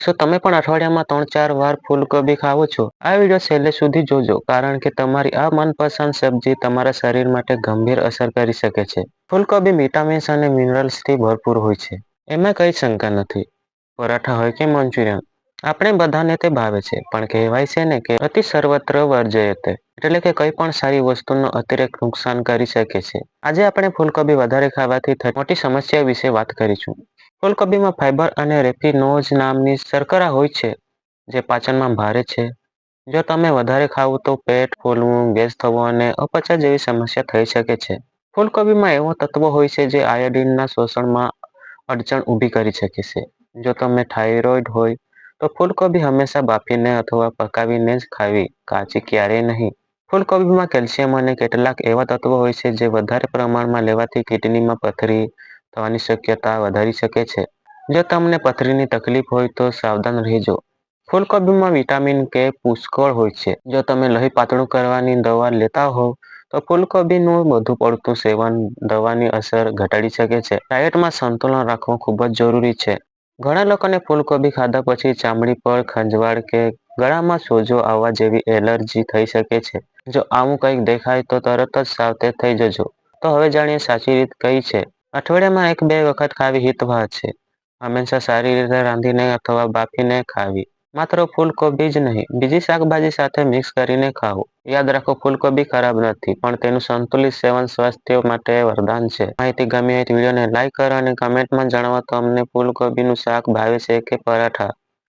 શું તમે પણ અઠવાડિયામાં ત્રણ ચાર વાર ફૂલકોબી ખાવો છો? આ વીડિયો છેલ્લે સુધી જોજો, કારણ કે તમારી આ મનપસંદ સબ્જી તમારા શરીર માટે ગંભીર અસર કરી શકે છે. ફૂલકોબી વિટામિન્સ અને મિનરલ્સથી ભરપૂર હોય છે. એમાં કઈ શંકા નથી. પરાઠા હોય કે મંચુરિયન? આપણે બધાને તે ભાવે છે, પણ કહેવાય છે ને કે અતિ સર્વત્ર વર્જયતે, એટલે કે કઈ પણ સારી વસ્તુનો અતિરેક નુકસાન કરી શકે છે. આજે આપણે ફૂલકોબી વધારે ખાવાથી મોટી સમસ્યા વિશે વાત કરીશું. ફૂલકોબીમાં ફાઇબર અને રેપિનોઝ નામની શર્કરા હોય છે, જે પાચનમાં ભારે છે. જો તમે વધારે ખાવ તો પેટ ફૂલવું ગેસ થવો અને અપચા જેવી સમસ્યા થઈ શકે છે. ફૂલકોબીમાં એવો તત્વો હોય છે જે આયોડિનના શોષણમાં અડચણ ઊભી કરી શકે છે. જો તમે થાઇરોઇડ હોય, તો ફૂલકોબી હંમેશા બાફીને અથવા પકાવીને જ ખાવી, કાચી ક્યારેય નહીં. ફૂલકોબીમાં કેલ્શિયમ અને કેટલાક એવા તત્વો હોય છે જે વધારે પ્રમાણમાં લેવાથી કિડનીમાં પથરી થવાની શક્યતા વધારી શકે છે. જો તમને પથરીની તકલીફ હોય તો સાવધાન રહેજો. ફૂલકોબીમાં વિટામિન કે પુષ્કળ હોય છે. જો તમે લોહી પાતળું કરવાની દવા લેતા હોવ તો ફૂલકોબીનું વધુ પડતું સેવન દવાની અસર ઘટાડી શકે છે. ડાયટમાં સંતુલન રાખવું ખૂબ જ જરૂરી છે. ઘણા લોકોને ફૂલકોબી ખાધા પછી ચામડી પર ખંજવાળ કે ગળામાં સોજો આવવા જેવી એલર્જી થઈ શકે છે. જો આવું કંઈક દેખાય તો તરત જ સાવચેત થઈ જજો. તો હવે જાણીએ સાચી રીત કઈ છે. અઠવાડિયામાં એક બે વખત ખાવી હિતવા છે. હંમેશા સારી રીતે રાંધીને અથવા બાફીને ખાવી. માત્ર ફૂલકોબી જ નહીં, બીજી શાકભાજી સાથે મિક્સ કરીને ખાવું યાદ રાખો, ફૂલકોબી ખરાબ નથી, પણ તેનું સંતુલિત સેવન સ્વાસ્થ્ય માટે વરદાન છે. માહિતી ગમી હોય વિડીયોને લાઈક કરો અને કમેન્ટમાં જણાવો તો અમને ફૂલકોબીનું શાક ભાવે છે કે પરાઠા.